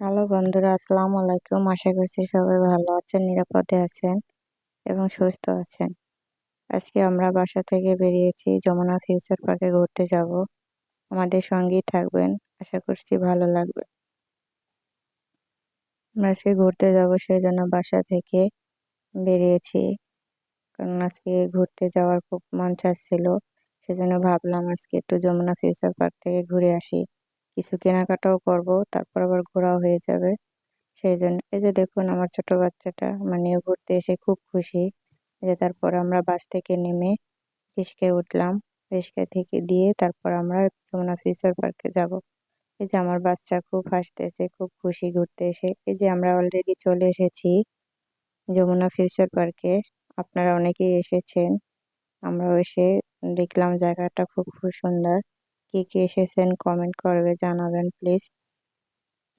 Hello বন্ধুরা, আসসালামু আলাইকুম। আশা করছি সবাই ভালো আছেন, নিরাপদে আছেন এবং সুস্থ আছেন। আজকে আমরা বাসা থেকে বেরিয়েছি, যমুনা ফিউচার পার্কে ঘুরতে যাব। আমাদের সঙ্গেই থাকবেন, আশা করছি ভালো লাগবে। আমরা আজকে ঘুরতে যাব সেই জন্য বাসা থেকে বেরিয়েছি। কারণ আজকে ঘুরতে যাওয়ার খুব মন চাচ্ছিল, সেজন্য ভাবলাম আজকে একটু যমুনা ফিউচার পার্ক থেকে ঘুরে আসি। কিছু কেনাকাটাও করব, তারপর আবার ঘোরাও হয়ে যাবে। সেই জন্য, এই যে দেখুন আমার ছোট বাচ্চাটা মানে ঘুরতে এসে খুব খুশি। যে তারপর আমরা বাস থেকে নেমে রিস্কায় উঠলাম। রিস্কা থেকে দিয়ে তারপর আমরা যমুনা ফিউচার পার্কে যাব। এই যে আমার বাচ্চা খুব হাসতেছে, খুব খুশি ঘুরতে এসে। এই যে আমরা অলরেডি চলে এসেছি যমুনা ফিউচার পার্কে আপনারা অনেকেই এসেছেন, আমরাও এসে দেখলাম জায়গাটা খুব খুব সুন্দর। কে কে এসেছেন কমেন্ট করবে, জানাবেন প্লিজ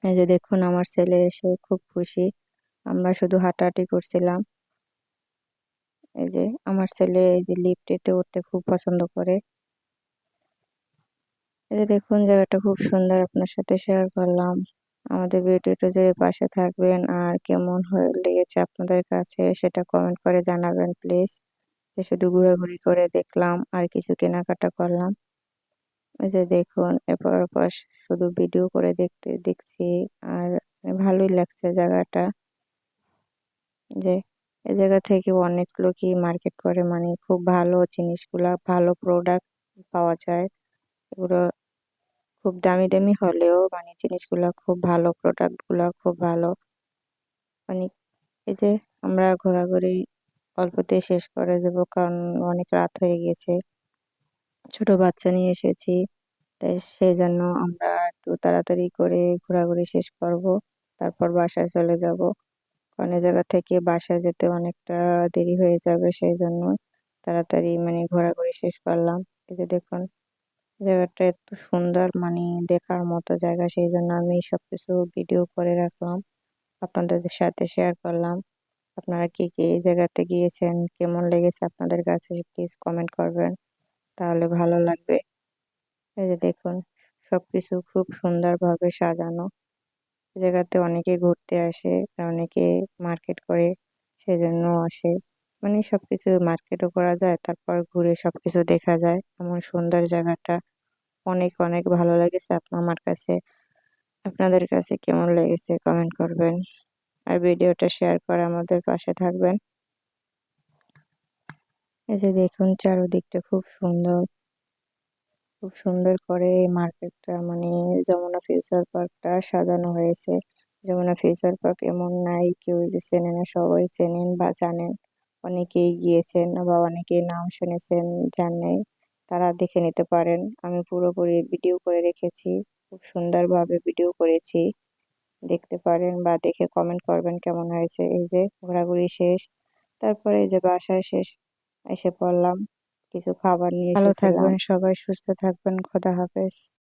এই যে দেখুন আমার ছেলে এসে খুব খুশি, আমরা শুধু হাঁটাহাঁটি করছিলাম। এই যে আমার ছেলে এই যে লিফটেতে উঠতে খুব পছন্দ করে। এই যে দেখুন জায়গাটা খুব সুন্দর, আপনার সাথে শেয়ার করলাম। আমাদের ভিডিওটা যদি পাশে থাকবেন আর কেমন হয়ে লেগেছে আপনাদের কাছে সেটা কমেন্ট করে জানাবেন প্লিজ শুধু ঘোরাঘুরি করে দেখলাম আর কিছু কেনাকাটা করলাম। এই যে দেখুন, এরপর ওপর শুধু ভিডিও করে দেখতে, দেখছি আর ভালোই লাগছে জায়গাটা। যে এ জায়গা থেকে অনেক লোকই মার্কেট করে মানে খুব ভালো জিনিসগুলা, ভালো প্রোডাক্ট পাওয়া যায়। এগুলো খুব দামি দামি হলেও মানে জিনিসগুলো খুব ভালো প্রোডাক্টগুলো খুব ভালো। মানে এই যে আমরা ঘোরাঘুরি অল্পতেই শেষ করে দেবো, কারণ অনেক রাত হয়ে গেছে। ছোট বাচ্চা নিয়ে এসেছি। তাই সেই জন্য আমরা একটু তাড়াতাড়ি করে ঘোরাঘুরি শেষ করব, তারপর বাসায় চলে যাব। কারণ জায়গা থেকে বাসায় যেতে অনেকটা দেরি হয়ে যাবে, সেই জন্য তাড়াতাড়ি মানে ঘোরাঘুরি শেষ করলাম। এই যে দেখুন, জায়গাটা এত সুন্দর মানে দেখার মতো জায়গা, সেই জন্য আমি সব কিছু ভিডিও করে রাখলাম। আপনাদের সাথে শেয়ার করলাম। আপনারা কি কি জায়গাতে গিয়েছেন, কেমন লেগেছে আপনাদের কাছে, প্লিজ কমেন্ট করবেন। তাহলে ভালো লাগবে। এই যে দেখুন সব কিছু খুব সুন্দরভাবে সাজানো। জায়গাতে অনেকে ঘুরতে আসে, অনেকে মার্কেট করে, সেজন্য আসে। মানে সব কিছু মার্কেটও করা যায়, তারপর ঘুরে সব কিছু দেখা যায়। এমন সুন্দর জায়গাটা। অনেক অনেক ভালো লেগেছে আমার কাছে। আপনাদের কাছে কেমন লেগেছে? কমেন্ট করবেন। আর ভিডিওটা শেয়ার করে আমাদের পাশে থাকবেন। এই যে দেখুন চারদিকটা খুব সুন্দর। খুব সুন্দর করে এই মার্কেটটা মানে যমুনা ফিউচার পার্কটা সাজানো হয়েছে। যমুনা ফিউচার পার্ক এমন নাই, কেউ যে চেনে না সবাই চেনেন বা জানেন। অনেকেই গিয়েছেন বা অনেকেই নাম শুনেছেন জানেন তারা দেখে নিতে পারেন। আমি পুরোপুরি ভিডিও করে রেখেছি, খুব সুন্দরভাবে ভিডিও করেছি। দেখতে পারেন বা দেখে কমেন্ট করবেন কেমন হয়েছে। এই যে ঘোরাঘুরি শেষ, তারপরে এই যে বাসায় শেষ এসে পড়লাম কিছু খাবার নিয়ে ভালো থাকবেন সবাই সুস্থ থাকবেন খোদা হাফেজ।